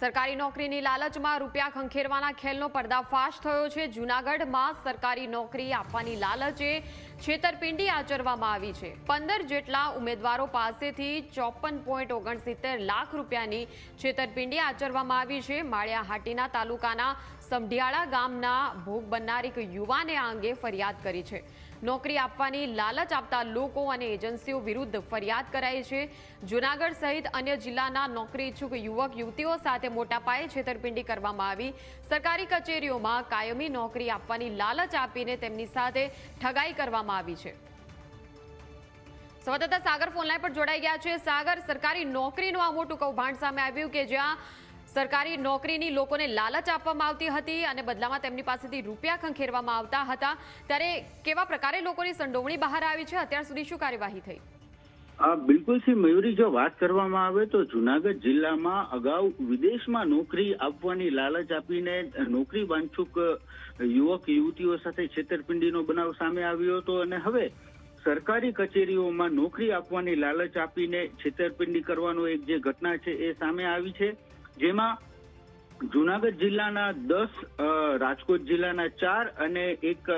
સરકારી નોકરીની લાલચમાં રૂપિયા ખંખેરવાના ખેલનો પર્દાફાશ થયો છે. જૂનાગઢમાં સરકારી નોકરી આપવાની લાલચે છેતરપિંડી આચરવામાં આવી છે. પંદર જેટલા ઉમેદવારો પાસેથી ચોપન પોઈન્ટ ઓગણસિત્તેર લાખ રૂપિયાની છેતરપિંડી આચરવામાં આવી છે. માળિયા હાટીના તાલુકાના સમઢિયાળા ગામના ભોગ બનનાર એક યુવાને આ અંગે ફરિયાદ કરી છે. નોકરી આપવાની લાલચ આપતા લોકો અને એજન્સીઓ વિરુદ્ધ ફરિયાદ કરાઈ છે. જૂનાગઢ સહિત અન્ય જિલ્લાના નોકરી ઈચ્છુક યુવક, યુવતીઓ સાથે મોટા પાયે છેતરપિંડી કરવામાં આવી. સરકારી કચેરીઓમાં કાયમી નોકરી આપવાની લાલચ આપીને તેમની સાથે ઠગાઈ કરવામાં આવી છે. સંવાદદાતા સાગર ફોનલાઈન પર જોડાઈ ગયા છે. સાગર, સરકારી નોકરીનું આ મોટું કૌભાંડ સામે આવ્યું કે જ્યાં સરકારી નોકરીની લોકોને લાલચ આપવામાં આવતી હતી અને બદલામાં તેમની પાસેથી રૂપિયા ખંખેરવામાં આવતા હતા. ત્યારે કેવા પ્રકારે લોકોની સંડોવણી બહાર આવી છે? અત્યાર સુધી શું કાર્યવાહી થઈ? બિલકુલ શ્રી મયુરી, જો વાત કરવામાં આવે તો જુનાગઢ જિલ્લામાં અગાઉ વિદેશમાં નોકરી આપવાની લાલચ આપીને નોકરી વાંછુક યુવક, યુવતીઓ સાથે છેતરપિંડીનો બનાવ સામે આવ્યો હતો અને હવે સરકારી કચેરીઓમાં નોકરી આપવાની લાલચ આપીને છેતરપિંડી કરવાનો એક જે ઘટના છે એ સામે આવી છે, જેમાં જુનાગઢ જિલ્લાના દસ રાજકોટ જિલ્લાના ચાર અને એક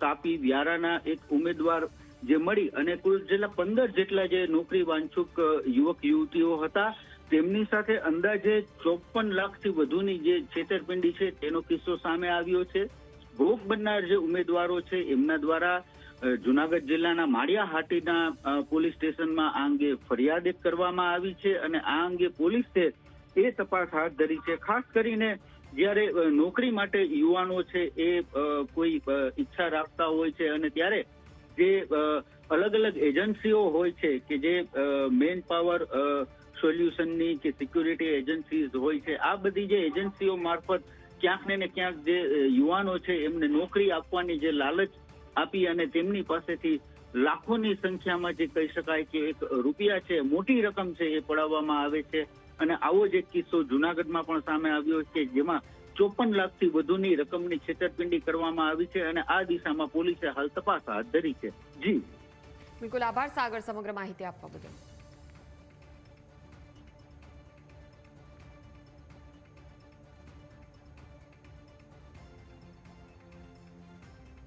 તાપી વ્યારાના એક ઉમેદવાર જે મળી અને કુલ જેટલા પંદર જેટલા જે નોકરી વાંછુક યુવક, યુવતીઓ હતા, તેમની સાથે અંદાજે ચોપન લાખથી વધુની જે છેતરપિંડી છે, તેનો કિસ્સો સામે આવ્યો છે. ભોગ બનનાર જે ઉમેદવારો છે, એમના દ્વારા જુનાગઢ જિલ્લાના માળિયા હાટીના પોલીસ સ્ટેશનમાં આ અંગે ફરિયાદ કરવામાં આવી છે અને આ અંગે પોલીસે એ તપાસ હાથ ધરી છે. ખાસ કરીને જ્યારે નોકરી માટે યુવાનો છે, એ કોઈ ઈચ્છા રાખતા હોય છે અને ત્યારે જે અલગ અલગ એજન્સીઓ હોય છે કે જે મેન પાવર સોલ્યુશનની કે સિક્યુરિટી એજન્સીઝ હોય છે, આ બધી જે એજન્સીઓ મારફત ક્યાંક ને ક્યાંક જે યુવાનો છે એમને નોકરી આપવાની જે લાલચ આપી અને તેમની પાસેથી લાખોની સંખ્યામાં જે કહી શકાય કે એક રૂપિયા છે, મોટી રકમ છે એ પડાવવામાં આવે છે. અને આવો જ એક કિસ્સો જુનાગઢમાં પણ સામે આવ્યો છે જેમાં ચોપન લાખથી વધુની રકમની છેતરપિંડી કરવામાં આવી છે અને આ દિશામાં પોલીસે હાલ તપાસ હાથ ધરી છે. જી. બિલકુલ આભાર સાગર સમગ્ર માહિતી આપવા બદલ.